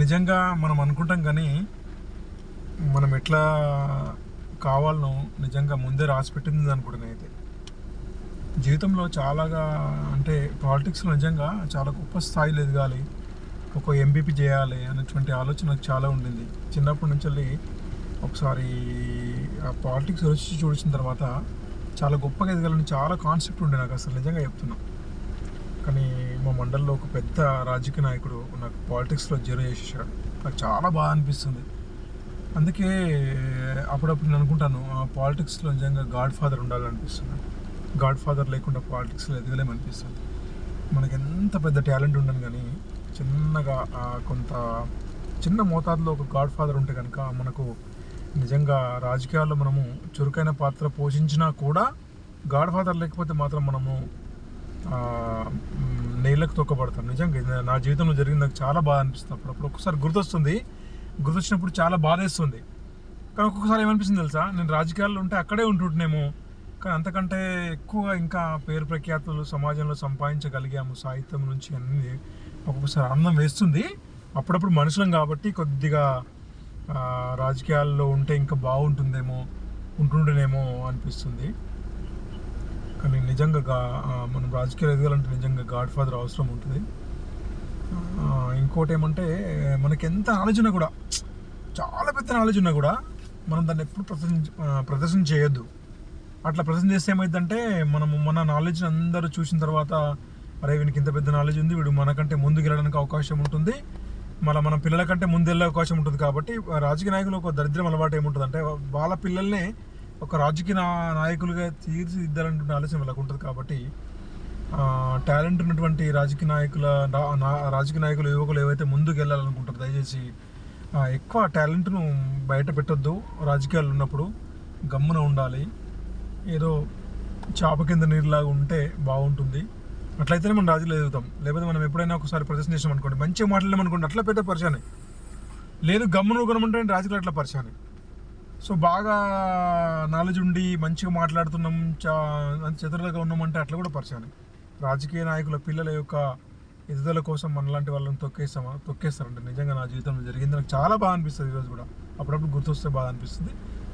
నిజంగా మనం అనుకుంటాం కానీ మనం ఎట్లా కావాలనో నిజంగా ముందే రాసి పెట్టింది అనుకుంటున్నా అయితే జీవితంలో చాలాగా అంటే పాలిటిక్స్లో నిజంగా చాలా గొప్ప స్థాయిలో ఎదగాలి ఒక ఎంబీపీ చేయాలి అనేటువంటి ఆలోచన నాకు చాలా ఉండింది. చిన్నప్పటి నుంచి వెళ్ళి ఒకసారి ఆ పాలిటిక్స్ రుచి చూసిన తర్వాత చాలా గొప్పగా ఎదగాలని చాలా కాన్సెప్ట్ ఉండే నాకు అసలు నిజంగా చెప్తున్నా. కానీ మా మండలిలో ఒక పెద్ద రాజకీయ నాయకుడు నాకు పాలిటిక్స్లో జీరో చేసేసాడు. నాకు చాలా బాగా అనిపిస్తుంది. అందుకే అప్పుడప్పుడు నేను అనుకుంటాను పాలిటిక్స్లో నిజంగా గాడ్ ఫాదర్ ఉండాలనిపిస్తుంది గాడ్ ఫాదర్ లేకుండా పాలిటిక్స్లో ఎదగలేమనిపిస్తుంది మనకి ఎంత పెద్ద టాలెంట్ ఉండను కానీ చిన్నగా కొంత చిన్న మోతాదులో ఒక గాడ్ ఫాదర్ ఉంటే కనుక మనకు నిజంగా రాజకీయాల్లో మనము చురుకైన పాత్ర పోషించినా కూడా గాడ్ ఫాదర్ లేకపోతే మాత్రం మనము ఆ, నేలకు తొక్కబడతాను నిజంగా నా జీవితంలో జరిగింది. నాకు చాలా బాధ అనిపిస్తుంది అప్పుడప్పుడు. ఒక్కసారి గుర్తొస్తుంది. గుర్తొచ్చినప్పుడు చాలా బాధేస్తుంది. కానీ ఒక్కొక్కసారి ఏమనిపిస్తుంది తెలుసా? నేను రాజకీయాల్లో ఉంటే అక్కడే ఉంటుంటేనేమో కానీ అంతకంటే ఎక్కువ ఇంకా పేరు ప్రఖ్యాతులు సమాజంలో సంపాదించగలిగాము. సాహిత్యం నుంచి అన్ని ఒక్కొక్కసారి ఆనందం వేస్తుంది. అప్పుడప్పుడు మనుషులం కాబట్టి కొద్దిగా రాజకీయాల్లో ఉంటే ఇంకా బాగుంటుందేమో ఉంటుండేనేమో అనిపిస్తుంది. కానీ నిజంగా గా- మనం రాజకీయాలు ఎదగాలంటే నిజంగా గాడ్ ఫాదర్ అవసరం ఉంటుంది. ఇంకోటి ఏమంటే మనకి ఎంత నాలెడ్జ్ ఉన్నా కూడా చాలా పెద్ద నాలెడ్జ్ ఉన్నా కూడా మనం దాన్ని ఎప్పుడు ప్రదర్శన ప్రదర్శన చేయొద్దు. అట్లా ప్రదర్శన చేస్తే ఏమైందంటే మనము మన నాలెడ్జ్ అందరూ చూసిన తర్వాత అరే వీనికి ఇంత పెద్ద నాలెడ్జ్ ఉంది వీడు మనకంటే ముందుకు వెళ్ళడానికి అవకాశం ఉంటుంది. మళ్ళీ మన పిల్లల కంటే ముందు వెళ్ళే అవకాశం ఉంటుంది కాబట్టి రాజకీయ నాయకులు ఒక దరిద్రం అలవాటు ఏముంటుంది అంటే వాళ్ళ పిల్లల్నే ఒక రాజకీయ నాయకులుగా తీర్చిదిద్దాలనే ఆలోచన వాళ్ళకు ఉంటుంది కాబట్టి టాలెంట్ ఉన్నటువంటి రాజకీయ నాయకుల నా- రాజకీయ నాయకులు యువకులు ఏవైతే ముందుకు వెళ్ళాలనుకుంటారు దయచేసి ఆ, ఎక్కువ టాలెంట్ను బయట పెట్టొద్దు. రాజకీయాలు ఉన్నప్పుడు గమ్మున ఉండాలి. ఏదో చాప కింద నీరులాగా ఉంటే బాగుంటుంది. అట్లయితేనే మనం రాజులు ఎదుగుతాం. లేకపోతే మనం ఎప్పుడైనా ఒకసారి ప్రదర్శన చేసాం అనుకోండి మంచిగా మాట్లాడలేం అనుకోండి అట్లా పెద్ద పరిశానే లేదు గమ్మున కొనమంటే రాజకీయాలు అట్లా పరిశానే సో బాగా నాలెడ్జ్ ఉండి మంచిగా మాట్లాడుతున్నాం చా చతురులుగా ఉన్నామంటే అట్లా కూడా పరిచయాన్ని రాజకీయ నాయకుల పిల్లల యొక్క ఎదుదల కోసం మనలాంటి వాళ్ళని తొక్కేస్తామా? తొక్కేస్తారంటే. నిజంగా నా జీవితంలో జరిగింది. నాకు చాలా బాగా అనిపిస్తుంది ఈరోజు కూడా. అప్పుడప్పుడు గుర్తొస్తే బాగా అనిపిస్తుంది.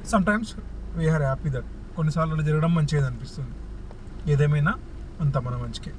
Sometimes we are happy that కొన్నిసార్లు జరగడం మంచిది అనిపిస్తుంది. ఏదేమైనా అంత మన మంచికే.